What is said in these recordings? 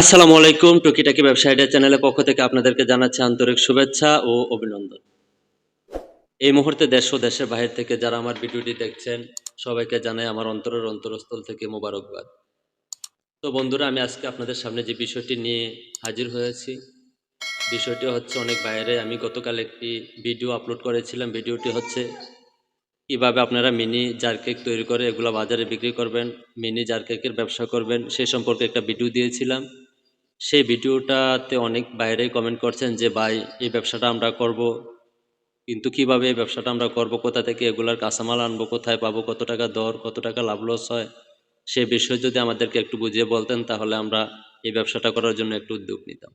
আসসালামু আলাইকুম, টুকিটাকি ব্যবসায়ীদের চ্যানেলের পক্ষ থেকে আপনাদেরকে জানাচ্ছি আন্তরিক শুভেচ্ছা ও অভিনন্দন। এই মুহূর্তে দেশ ও দেশের বাইরে থেকে যারা আমার ভিডিওটি দেখছেন, সবাইকে জানাই আমার অন্তরের অন্তরস্থল থেকে মোবারকবাদ। তো বন্ধুরা, আমি আজকে আপনাদের সামনে যে বিষয়টি নিয়ে হাজির হয়েছি, বিষয়টি হচ্ছে অনেক বাইরে। আমি গতকাল একটি ভিডিও আপলোড করেছিলাম। ভিডিওটি হচ্ছে কীভাবে আপনারা মিনি জার কেক তৈরি করে এগুলো বাজারে বিক্রি করবেন, মিনি জার কেকের ব্যবসা করবেন সেই সম্পর্কে একটা ভিডিও দিয়েছিলাম। সেই ভিডিওটাতে অনেক বাইরেই কমেন্ট করছেন যে, ভাই, এই ব্যবসাটা আমরা করব। কিন্তু কীভাবে এই ব্যবসাটা আমরা করব? কোথা থেকে এগুলার কাঁচামাল আনব? কোথায় পাবো? কত টাকা দর? কত টাকা লাভ লস হয়? সে বিষয়ে যদি আমাদেরকে একটু বুঝিয়ে বলতেন, তাহলে আমরা এই ব্যবসাটা করার জন্য একটু উদ্যোগ নিতাম।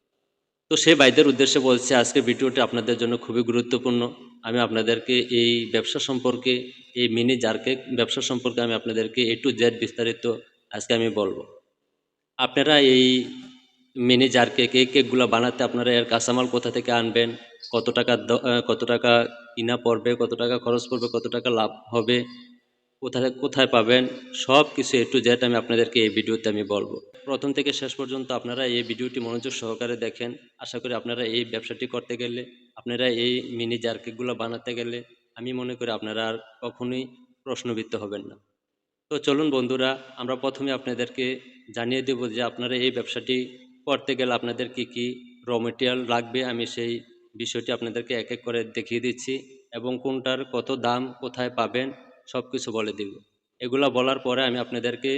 তো সেই বাইদের উদ্দেশ্যে বলছে, আজকে ভিডিওটি আপনাদের জন্য খুবই গুরুত্বপূর্ণ। আমি আপনাদেরকে এই ব্যবসা সম্পর্কে, এই মিনি জারকেক ব্যবসা সম্পর্কে আমি আপনাদেরকে এ টু জেড বিস্তারিত আজকে আমি বলব। আপনারা এই মিনি জার কেক কেকগুলো বানাতে আপনারা এর কাঁচামাল কোথা থেকে আনবেন, কত টাকা কত টাকা কিনা পড়বে, কত টাকা খরচ পড়বে, কত টাকা লাভ হবে, কোথায় কোথায় পাবেন, সব কিছু এ টু আমি আপনাদেরকে এই ভিডিওতে আমি বলব। প্রথম থেকে শেষ পর্যন্ত আপনারা এই ভিডিওটি মনোযোগ সহকারে দেখেন। আশা করি আপনারা এই ব্যবসাটি করতে গেলে, আপনারা এই মিনি জার কেকগুলো বানাতে গেলে, আমি মনে করি আপনারা আর কখনোই প্রশ্নবিদ্ধ হবেন না। তো চলুন বন্ধুরা, আমরা প্রথমে আপনাদেরকে জানিয়ে দেব যে আপনারা এই ব্যবসাটি করতে গেলে আপনাদের কি কি র মেটেরিয়াল লাগবে? আমি সেই বিষয়টি আপনাদেরকে এক এক করে দেখিয়ে দিচ্ছি। এবং কোনটার কত দাম, কোথায় পাবেন সব কিছু বলে দিব। এগুলো বলার পরে আমি আপনাদেরকে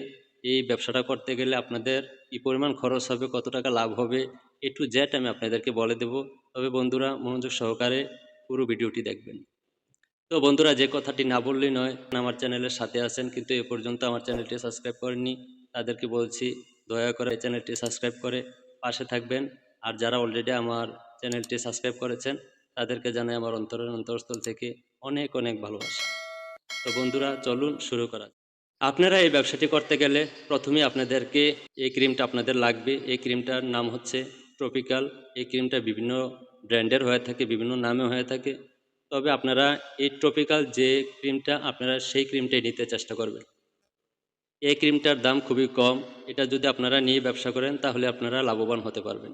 এই ব্যবসাটা করতে গেলে আপনাদের কি পরিমাণ খরচ হবে, কত টাকা লাভ হবে এ টু জেড আমি আপনাদেরকে বলে দেব। তবে বন্ধুরা, মনোযোগ সহকারে পুরো ভিডিওটি দেখবেন। তো বন্ধুরা, যে কথাটি না বললেই নয়, আমার চ্যানেলের সাথে আছেন, কিন্তু এ পর্যন্ত আমার চ্যানেলটি সাবস্ক্রাইব করেননি, তাদেরকে বলছি দয়া করে চ্যানেলটি সাবস্ক্রাইব করে পাশে থাকবেন। আর যারা অলরেডি আমার চ্যানেলটি সাবস্ক্রাইব করেছেন, তাদেরকে জানাই আমার অন্তরের অন্তরস্থল থেকে অনেক অনেক ভালোবাসা। তো বন্ধুরা, চলুন শুরু করা আপনারা এই ব্যবসাটি করতে গেলে প্রথমেই আপনাদেরকে এই ক্রিমটা আপনাদের লাগবে। এই ক্রিমটার নাম হচ্ছে ট্রপিক্যাল এই ক্রিমটা বিভিন্ন ব্র্যান্ডের হয়ে থাকে, বিভিন্ন নামে হয়ে থাকে। তবে আপনারা এই ট্রপিক্যাল যে ক্রিমটা, আপনারা সেই ক্রিমটাই নিতে চেষ্টা করবেন। এই ক্রিমটার দাম খুবই কম। এটা যদি আপনারা নিয়ে ব্যবসা করেন, তাহলে আপনারা লাভবান হতে পারবেন।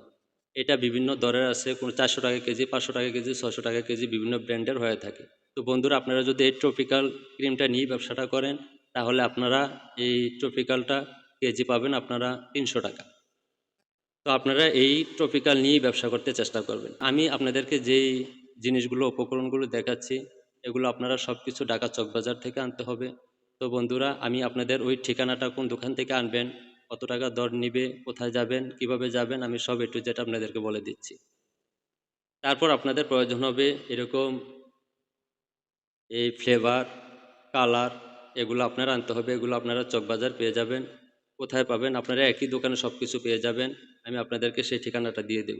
এটা বিভিন্ন দরের আছে, কোনো চারশো টাকা কেজি, পাঁচশো টাকা কেজি ছশো টাকা কেজি বিভিন্ন ব্র্যান্ডের হয়ে থাকে। তো বন্ধুরা, আপনারা যদি এই ট্রপিক্যাল ক্রিমটা নিয়ে ব্যবসাটা করেন, তাহলে আপনারা এই ট্রপিক্যালটা কেজি পাবেন আপনারা তিনশো টাকা। তো আপনারা এই ট্রপিক্যাল নিয়েই ব্যবসা করতে চেষ্টা করবেন। আমি আপনাদেরকে যেই জিনিসগুলো, উপকরণগুলো দেখাচ্ছি, এগুলো আপনারা সব কিছু ঢাকা চকবাজার থেকে আনতে হবে। তো বন্ধুরা, আমি আপনাদের ওই ঠিকানাটা কোন দোকান থেকে আনবেন, কত টাকা দর নিবে, কোথায় যাবেন, কীভাবে যাবেন, আমি সব একটু যেটা আপনাদেরকে বলে দিচ্ছি। তারপর আপনাদের প্রয়োজন হবে এরকম এই ফ্লেভার কালার এগুলো আপনারা আনতে হবে, এগুলো আপনারা চকবাজার পেয়ে যাবেন। কোথায় পাবেন, আপনারা একই দোকানে সব কিছু পেয়ে যাবেন, আমি আপনাদেরকে সেই ঠিকানাটা দিয়ে দেব।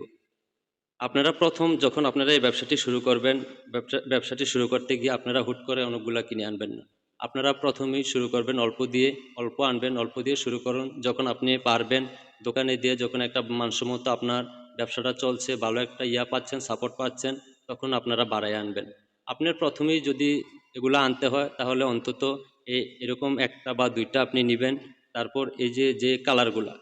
আপনারা প্রথম যখন আপনারা এই ব্যবসাটি শুরু করবেন, ব্যবসা, ব্যবসাটি শুরু করতে গিয়ে আপনারা হুট করে অনেকগুলা কিনে আনবেন না। আপনারা প্রথমেই শুরু করবেন, অল্প দিয়ে, অল্প আনবেন, অল্প দিয়ে শুরু করুন। যখন আপনি পারবেন, দোকানে দিয়ে যখন একটা মানসম্মত আপনার ব্যবসাটা চলছে, ভালো একটা ইয়া পাচ্ছেন সাপোর্ট পাচ্ছেন, তখন আপনারা বাড়ায় আনবেন। আপনার প্রথমেই যদি এগুলো আনতে হয়, তাহলে অন্তত এ, এরকম একটা বা দুইটা আপনি নেবেন। তারপর এই যে যে কালারগুলা,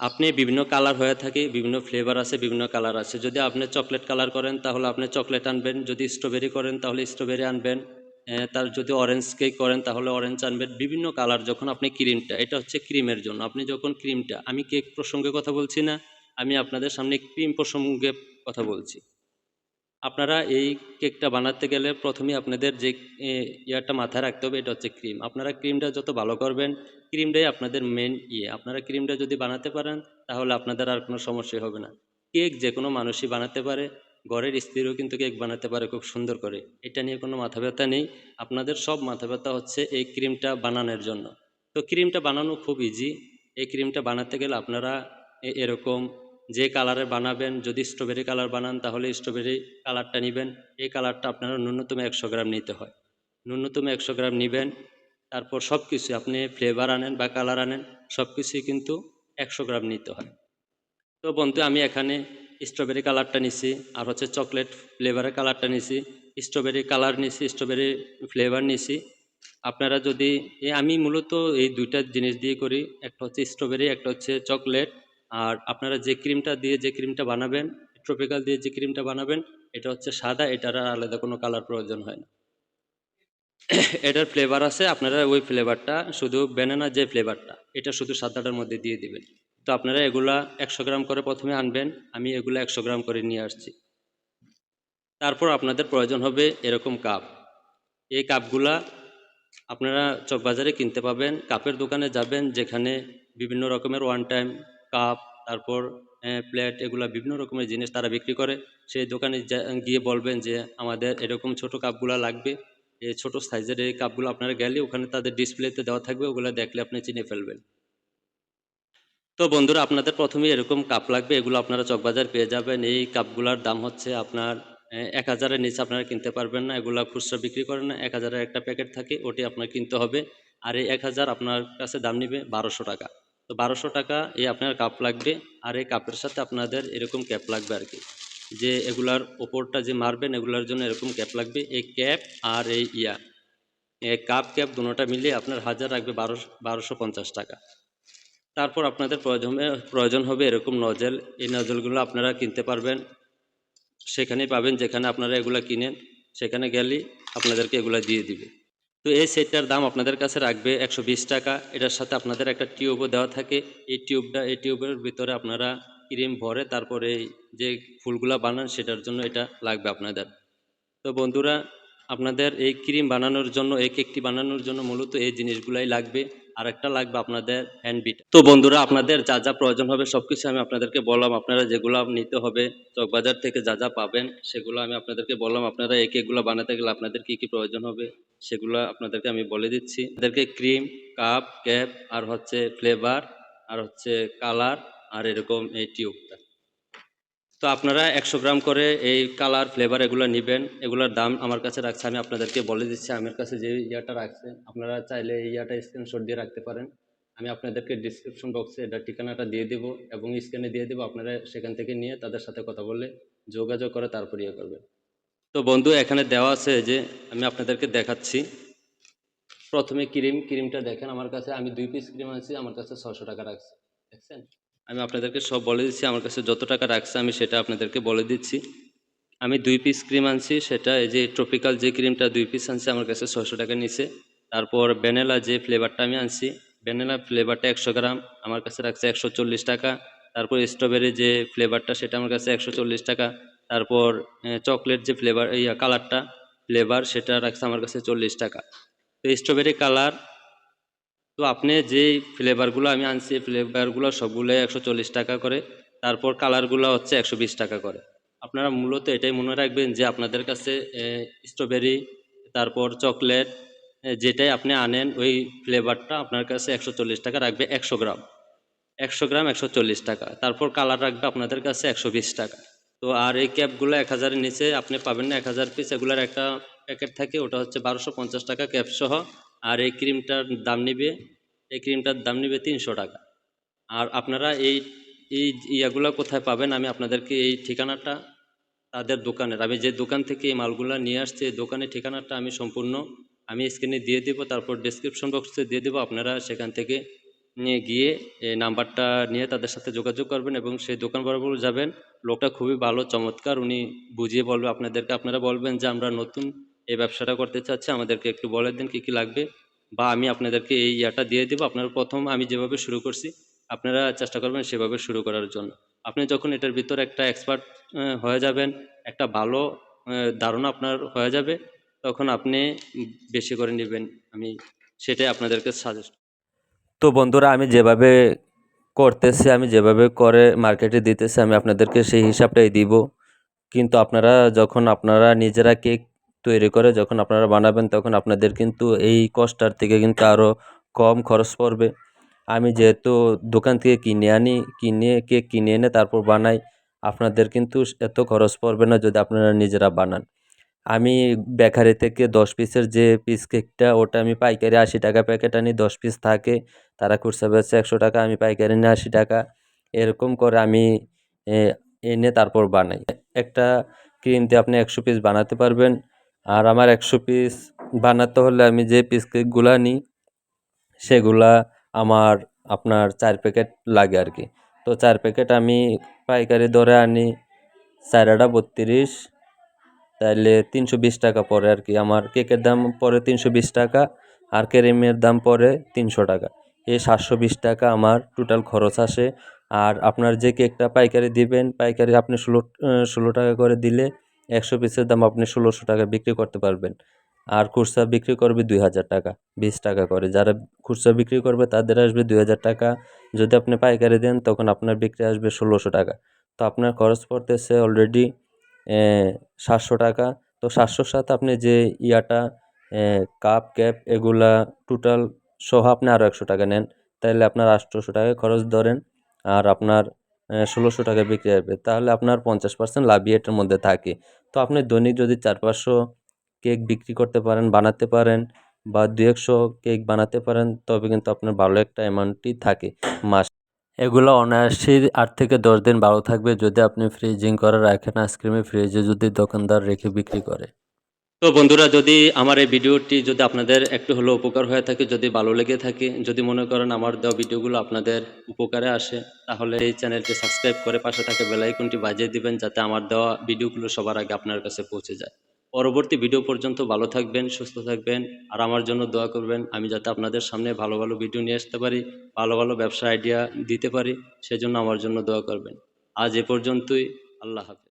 আপনি বিভিন্ন কালার হয়ে থাকে, বিভিন্ন ফ্লেভার আছে, বিভিন্ন কালার আছে। যদি আপনি চকলেট কালার করেন, তাহলে আপনি চকলেট আনবেন। যদি স্ট্রবেরি করেন, তাহলে স্ট্রবেরি আনবেন। তার যদি অরেঞ্জ কেক করেন তাহলে অরেঞ্জ আনবেন বিভিন্ন কালার যখন আপনি ক্রিমটা এটা হচ্ছে ক্রিমের জন্য। আপনি যখন ক্রিমটা আমি কেক প্রসঙ্গে কথা বলছি না আমি আপনাদের সামনে ক্রিম প্রসঙ্গে কথা বলছি। আপনারা এই কেকটা বানাতে গেলে প্রথমেই আপনাদের যে এ, ইয়াটা মাথায় রাখতে হবে এটা হচ্ছে ক্রিম আপনারা ক্রিমটা যত ভালো করবেন ক্রিমটাই আপনাদের মেন ইয়ে। আপনারা ক্রিমটা যদি বানাতে পারেন তাহলে আপনাদের আর কোনো সমস্যাই হবে না। কেক যে কোনো মানুষই বানাতে পারে ঘরের স্ত্রীও কিন্তু কেক বানাতে পারে খুব সুন্দর করে। এটা নিয়ে কোনো মাথা ব্যথা নেই। আপনাদের সব মাথা ব্যথা হচ্ছে এই ক্রিমটা বানানোর জন্য। তো ক্রিমটা বানানো খুব ইজি এই ক্রিমটা বানাতে গেলে আপনারা এরকম যে কালারে বানাবেন, যদি স্ট্রবেরি কালার বানান, তাহলে স্ট্রবেরি কালারটা নেবেন। এই কালারটা আপনারা ন্যূনতম একশো গ্রাম নিতে হয়। ন্যূনতম একশো গ্রাম নেবেন। তারপর সব কিছু আপনি ফ্লেভার আনেন বা কালার আনেন সব কিছুই কিন্তু একশো গ্রাম নিতে হয়। তো বন্ধু, আমি এখানে স্ট্রবেরি কালারটা নিছি, আর হচ্ছে চকলেট ফ্লেভারের কালারটা নিছি। স্ট্রবেরি কালার নিছি স্ট্রবেরি ফ্লেভার নিছি। আপনারা যদি আমি মূলত এই দুইটা জিনিস দিয়ে করি, একটা হচ্ছে স্ট্রবেরি একটা হচ্ছে চকলেট আর আপনারা যে ক্রিমটা দিয়ে যে ক্রিমটা বানাবেন ট্রপিক্যাল দিয়ে যে ক্রিমটা বানাবেন, এটা হচ্ছে সাদা, এটার আর আলাদা কোনো কালার প্রয়োজন হয় না। এটার ফ্লেভার আছে, আপনারা ওই ফ্লেভারটা শুধু ব্যানানা যে ফ্লেভারটা এটা শুধু সাদাটার মধ্যে দিয়ে দিবেন। তো আপনারা এগুলা একশো গ্রাম করে প্রথমে আনবেন, আমি এগুলো একশো গ্রাম করে নিয়ে আসছি। তারপর আপনাদের প্রয়োজন হবে এরকম কাপ। এই কাপগুলা আপনারা চকবাজারে কিনতে পাবেন, কাপের দোকানে যাবেন, যেখানে বিভিন্ন রকমের ওয়ান টাইম কাপ তারপর প্লেট এগুলা বিভিন্ন রকমের জিনিস তারা বিক্রি করে। সেই দোকানে গিয়ে বলবেন যে আমাদের এরকম ছোট কাপগুলা লাগবে। এই ছোট সাইজের এই কাপগুলো আপনারা গেলে ওখানে তাদের ডিসপ্লেতে দেওয়া থাকবে, ওগুলো দেখলে আপনি চিনে ফেলবেন। তো বন্ধুরা, আপনাদের প্রথমে এরকম কাপ লাগবে, এগুলো আপনারা চকবাজার পেয়ে যাবেন। এই কাপগুলোর দাম হচ্ছে আপনার এক হাজারের নিচে আপনারা কিনতে পারবেন না। এগুলা খুচরা বিক্রি করেন না, এক হাজারের একটা প্যাকেট থাকে, ওটি আপনার কিনতে হবে। আর এই এক হাজার আপনার কাছে দাম নিবে বারোশো টাকা। তো বারোশো টাকা এই আপনার কাপ লাগবে, আর এই কাপের সাথে আপনাদের এরকম ক্যাপ লাগবে আর কি। যে এগুলার ওপরটা যে মারবেন, এগুলার জন্য এরকম ক্যাপ লাগবে, এই ক্যাপ আর এই ইয়া। কাপ ক্যাপ দুটোটা মিলিয়ে আপনার হাজার রাখবে বারোশো বারোশো পঞ্চাশ টাকা। তারপর আপনাদের প্রয়োজন প্রয়োজন হবে এরকম নজেল। এই নজেলগুলো আপনারা কিনতে পারবেন। সেখানেই পাবেন, যেখানে আপনারা এগুলা কিনেন, সেখানে গেলেই আপনাদেরকে এগুলা দিয়ে দিবে। তো এই সেটটার দাম আপনাদের কাছে রাখবে একশো বিশ টাকা। এটার সাথে আপনাদের একটা টিউবও দেওয়া থাকে। এই টিউবটা, এই টিউবের ভিতরে আপনারা ক্রিম ভরে তারপরে এই যে ফুলগুলা বানান, সেটার জন্য এটা লাগবে আপনাদের। তো বন্ধুরা, আপনাদের এই ক্রিম বানানোর জন্য এই কেকটি বানানোর জন্য মূলত এই জিনিসগুলাই লাগবে। আর একটা লাগবে আপনাদের হ্যান্ড বিট তো বন্ধুরা, আপনাদের যা যা প্রয়োজন হবে সব কিছু আমি আপনাদেরকে বললাম। আপনারা যেগুলো নিতে হবে, চকবাজার থেকে যা যা পাবেন, সেগুলো আমি আপনাদেরকে বললাম। আপনারা এক একগুলো বানাতে গেলে আপনাদের কি কি প্রয়োজন হবে, সেগুলো আপনাদেরকে আমি বলে দিচ্ছি। আপনাদেরকে ক্রিম কাপ ক্যাপ আর হচ্ছে ফ্লেভার আর হচ্ছে কালার আর এরকম এই টিউবটা তো আপনারা একশো গ্রাম করে এই কালার ফ্লেভার এগুলো নেবেন। এগুলোর দাম আমার কাছে রাখছে, আমি আপনাদেরকে বলে দিচ্ছি, আমার কাছে যে ইয়াটা রাখছে, আপনারা চাইলে এই ইয়াটা স্ক্রিনশট দিয়ে রাখতে পারেন। আমি আপনাদেরকে ডিসক্রিপশন বক্সে এটা ঠিকানাটা দিয়ে দেবো এবং স্ক্যানে দিয়ে দেবো, আপনারা সেখান থেকে নিয়ে তাদের সাথে কথা বলে যোগাযোগ করে তারপর ইয়ে করবেন। তো বন্ধু, এখানে দেওয়া আছে যে আমি আপনাদেরকে দেখাচ্ছি। প্রথমে ক্রিম ক্রিমটা দেখেন আমার কাছে, আমি দুই পিস ক্রিম আনছি আমার কাছে ছশো টাকা রাখছে। দেখছেন? আমি আপনাদেরকে সব বলে দিচ্ছি, আমার কাছে যত টাকা রাখছে আমি সেটা আপনাদেরকে বলে দিচ্ছি। আমি দুই পিস ক্রিম আনছি, সেটা এই যে ট্রপিক্যাল যে ক্রিমটা দুই পিস আনছি, আমার কাছে ছশো টাকা নিছে। তারপর ভ্যানিলা যে ফ্লেভারটা আমি আনছি ভ্যানিলা ফ্লেভারটা একশো গ্রাম, আমার কাছে রাখছে একশো চল্লিশ টাকা। তারপর স্ট্রবেরি যে ফ্লেভারটা সেটা আমার কাছে একশো চল্লিশ টাকা। তারপর চকলেট যে ফ্লেভার ইয়া কালারটা ফ্লেভার সেটা রাখছে আমার কাছে চল্লিশ টাকা। তো স্ট্রবেরি কালার তো আপনি যেই ফ্লেভারগুলো আমি আনছি ফ্লেভারগুলো সবগুলো একশো চল্লিশ টাকা করে। তারপর কালারগুলো হচ্ছে একশো বিশ টাকা করে। আপনারা মূলত এটাই মনে রাখবেন যে আপনাদের কাছে স্ট্রবেরি তারপর চকলেট যেটাই আপনি আনেন, ওই ফ্লেভারটা আপনার কাছে একশো চল্লিশ টাকা রাখবে একশো গ্রাম। একশো গ্রাম একশো চল্লিশ টাকা। তারপর কালার রাখবে আপনাদের কাছে একশো বিশ টাকা। তো আর এই ক্যাপগুলো এক হাজারের নিচে আপনি পাবেন না। এক হাজার পিস এগুলোর একটা প্যাকেট থাকে, ওটা হচ্ছে বারোশো পঞ্চাশ টাকা ক্যাপ সহ। আর এই ক্রিমটার দাম নিবে, এই ক্রিমটার দাম নিবে তিনশো টাকা। আর আপনারা এই এই ইয়াগুলো কোথায় পাবেন আমি আপনাদেরকে এই ঠিকানাটা তাদের দোকানের, আমি যে দোকান থেকে এই মালগুলো নিয়ে আসছি, এই দোকানের ঠিকানাটা আমি সম্পূর্ণ, আমি স্ক্রিনে দিয়ে দেবো, তারপর ডিসক্রিপশন বক্সে দিয়ে দেবো, আপনারা সেখান থেকে নিয়ে গিয়ে এই নাম্বারটা নিয়ে তাদের সাথে যোগাযোগ করবেন এবং সেই দোকান বরাবর যাবেন। লোকটা খুবই ভালো, চমৎকার, উনি বুঝিয়ে বলবে আপনাদেরকে, আপনারা বলবেন যে আমরা নতুন এই ব্যবসাটা করতে চাচ্ছি, আমাদেরকে একটু বলে দিন কী কী লাগবে। বা আমি আপনাদেরকে এই ইয়াটা দিয়ে দেবো। আপনারা প্রথম আমি যেভাবে শুরু করছি, আপনারা চেষ্টা করবেন সেভাবে শুরু করার জন্য। আপনি যখন এটার ভিতরে একটা এক্সপার্ট হয়ে যাবেন, একটা ভালো ধারণা আপনার হয়ে যাবে, তখন আপনি বেশি করে নেবেন। আমি সেটাই আপনাদেরকে সাজেস্ট তো বন্ধুরা, আমি যেভাবে করতেছি, আমি যেভাবে করে মার্কেটে দিতেছি, আমি আপনাদেরকে সেই হিসাবটাই দিব। কিন্তু আপনারা যখন, আপনারা নিজেরা কেক তৈরি করে যখন আপনারা বানাবেন তখন আপনাদের কিন্তু এই কষ্টটার থেকে কিন্তু আরও কম খরচ পড়বে। আমি যেহেতু দোকান থেকে কিনে আনি, কিনে কেক কিনে এনে তারপর বানাই, আপনাদের কিন্তু এত খরচ পড়বে না যদি আপনারা নিজেরা বানান। আমি বেকারি থেকে দশ পিসের যে পিস কেকটা ওটা আমি পাইকারি আশি টাকা প্যাকেট আনি, দশ পিস থাকে, তারা খুচরা বেচে একশো টাকা, আমি পাইকারি নিয়ে আশি টাকা, এরকম করে আমি এনে তারপর বানাই। একটা ক্রিম দিয়ে আপনি একশো পিস বানাতে পারবেন আর আমার একশো পিস বানাতে হলে আমি যে পিস কেকগুলা নিই, সেগুলা আমার, আপনার চার প্যাকেট লাগে আর কি তো চার প্যাকেট আমি পাইকারি দরে আনি চারাটা বত্রিশ তাহলে তিনশো বিশ টাকা পড়ে আর কি আমার কেকের দাম পড়ে তিনশো বিশ টাকা, আর ক্রিমের দাম পড়ে তিনশো টাকা। এই সাতশো বিশ টাকা আমার টোটাল খরচ আসে। আর আপনার যে কেকটা পাইকারি দিবেন, পাইকারি আপনি ষোলো ষোলো টাকা করে দিলে একশো পিসের দাম আপনি ষোলোশো টাকা বিক্রি করতে পারবেন। আর খুচরা বিক্রি করবে দুই হাজার টাকা, বিশ টাকা করে। যারা খুচরা বিক্রি করবে, তাদের আসবে দুই হাজার টাকা। যদি আপনি পাইকারি দেন, তখন আপনার বিক্রি আসবে ষোলোশো টাকা। তো আপনার খরচ পড়তেছে অলরেডি সাতশো টাকা। তো সাতশোর সাথে আপনি যে ইয়াটা কাপ ক্যাপ এগুলা টোটাল সহ আপনি আরও একশো টাকা নেন। তাহলে আপনার আটশোশো টাকা খরচ ধরেন। আর আপনার ষোলোশো টাকা বিক্রি হবে তাহলে আপনার পঞ্চাশ পার্সেন্ট লাভই এটার মধ্যে থাকে। তো আপনি দৈনিক যদি চার পাঁচশো কেক বিক্রি করতে পারেন, বানাতে পারেন বা দু একশো কেক বানাতে পারেন, তবে কিন্তু আপনার ভালো একটা অ্যামাউন্টই থাকে মাস। এগুলো অনায়াসেই আট থেকে দশ দিন ভালো থাকবে। যদি আপনি ফ্রিজিং করে রাখেন আইসক্রিমে ফ্রিজে যদি দোকানদার রেখে বিক্রি করে। তো বন্ধুরা, যদি আমার এই ভিডিওটি যদি আপনাদের একটু হলেও উপকার হয়ে থাকে, যদি ভালো লেগে থাকে, যদি মনে করেন আমার দেওয়া ভিডিওগুলো আপনাদের উপকারে আসে, তাহলে এই চ্যানেলটি সাবস্ক্রাইব করে পাশে থাকে বেলাইকনটি বাজিয়ে দিবেন, যাতে আমার দেওয়া ভিডিওগুলো সবার আগে আপনার কাছে পৌঁছে যায়। পরবর্তী ভিডিও পর্যন্ত ভালো থাকবেন, সুস্থ থাকবেন, আর আমার জন্য দোয়া করবেন, আমি যাতে আপনাদের সামনে ভালো ভালো ভিডিও নিয়ে আসতে পারি, ভালো ভালো ব্যবসা আইডিয়া দিতে পারি, সেজন্য আমার জন্য দোয়া করবেন। আজ এ পর্যন্তই, আল্লাহ হাফেজ।